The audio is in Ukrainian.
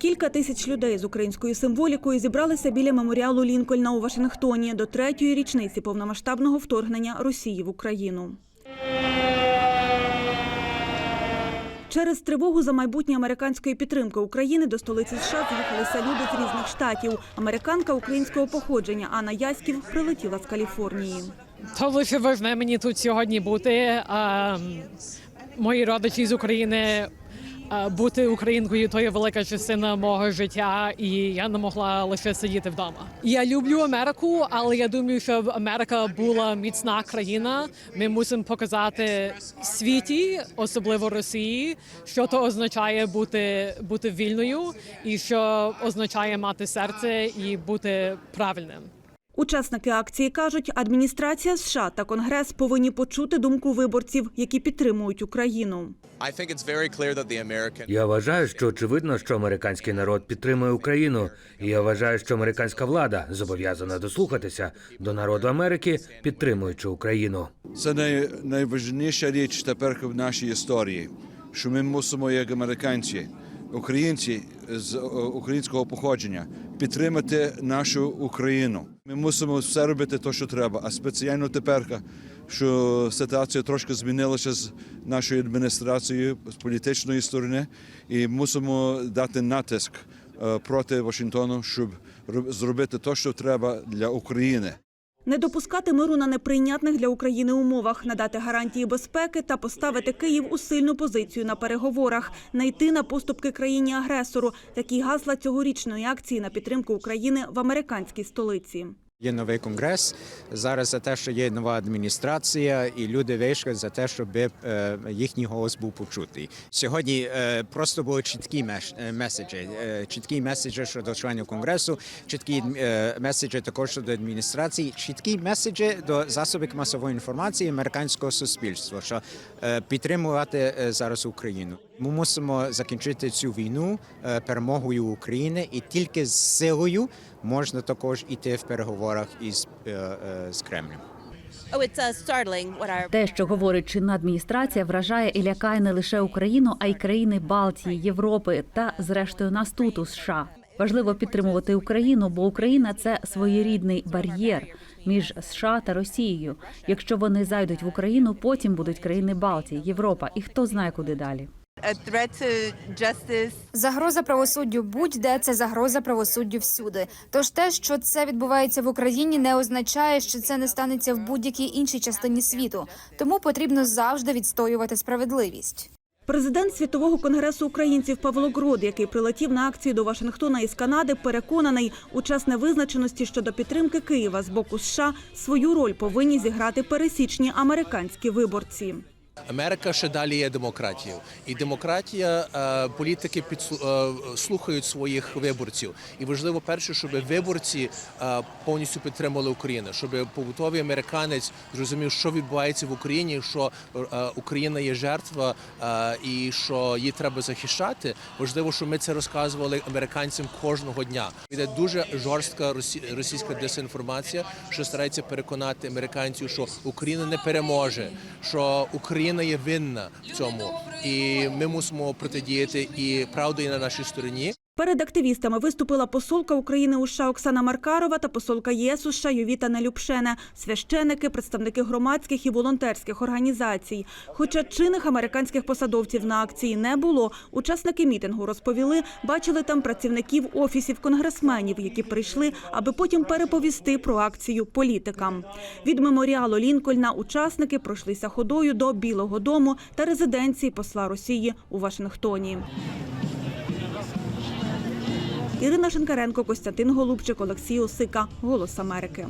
Кілька тисяч людей з українською символікою зібралися біля меморіалу Лінкольна у Вашингтоні до третьої річниці повномасштабного вторгнення Росії в Україну. Через тривогу за майбутнє американської підтримки України до столиці США з'їхалися люди з різних штатів. Американка українського походження Анна Яськів прилетіла з Каліфорнії. То лише важне мені тут сьогодні бути. А, мої родичі з України. Бути українкою то є велика частина мого життя, і я не могла лише сидіти вдома. Я люблю Америку, але я думаю, щоб Америка була міцна країна. Ми мусимо показати світі, особливо Росії, що то означає бути, бути вільною, і що означає мати серце і бути правильним. Учасники акції кажуть, адміністрація США та Конгрес повинні почути думку виборців, які підтримують Україну. Я вважаю, що очевидно, що американський народ підтримує Україну, і я вважаю, що американська влада зобов'язана дослухатися до народу Америки, підтримуючи Україну. Це най, найважніша річ тепер в нашій історії, що ми мусимо, як американці, українці з е, українського походження, підтримати нашу Україну. Ми мусимо все робити те, що треба. А спеціально тепер, що ситуація трошки змінилася з нашою адміністрацією з політичної сторони, і мусимо дати натиск е, проти Вашингтону, щоб роб- зробити те, що треба для України. Не допускати миру на неприйнятних для України умовах, надати гарантії безпеки та поставити Київ у сильну позицію на переговорах, найти на поступки країні-агресору. Такі гасла цьогорічної акції на підтримку України в американській столиці. Є новий конгрес зараз за те, що є нова адміністрація, і люди вийшли за те, щоб е, їхній голос був почутий. Сьогодні е, просто були чіткі меш- е, меседжі, чіткі меседжі щодо членів конгресу, чіткі меседжі також щодо адміністрації, чіткі меседжі до засобів масової інформації американського суспільства, що підтримувати зараз Україну. Ми мусимо закінчити цю війну е, перемогою України, і тільки з силою можна також іти в переговорах із е, е, з Кремлем. Oh, uh, Те, що говорить чинна адміністрація, вражає і лякає не лише Україну, а й країни Балтії, Європи та, зрештою, нас тут у США. Важливо підтримувати Україну, бо Україна це своєрідний бар'єр між США та Росією. Якщо вони зайдуть в Україну, потім будуть країни Балтії, Європа, і хто знає куди далі. A threat to justice. Загроза правосуддю будь-де це загроза правосуддю всюди. Тож те, що це відбувається в Україні, не означає, що це не станеться в будь-якій іншій частині світу. Тому потрібно завжди відстоювати справедливість. Президент світового конгресу українців Павло Грод, який прилетів на акцію до Вашингтона із Канади, переконаний, у час невизначеності щодо підтримки Києва з боку США свою роль повинні зіграти пересічні американські виборці. Америка ще далі є демократією, і демократія е, політики е, слухають своїх виборців. І важливо перше, щоб виборці е, повністю підтримали Україну, щоб побутовий американець зрозумів, що відбувається в Україні, що Україна є жертва і що її треба захищати. Важливо, щоб ми це розказували американцям кожного дня. Йде дуже жорстка росі- російська дезінформація, що старається переконати американців, що Україна не переможе, що Україна є винна в цьому, і ми мусимо протидіяти. І правда є на нашій стороні. Перед активістами виступила посолка України у США Оксана Маркарова та посолка ЄС у США Йовіта Нелюбшене, священики, представники громадських і волонтерських організацій. Хоча чинних американських посадовців на акції не було, учасники мітингу розповіли, бачили там працівників офісів конгресменів, які прийшли, аби потім переповісти про акцію політикам. Від меморіалу Лінкольна учасники пройшлися ходою до Білого дому та резиденції посла Росії у Вашингтоні. Ірина Шинкаренко, Костянтин Голубчик, Олексій Осика. Голос Америки.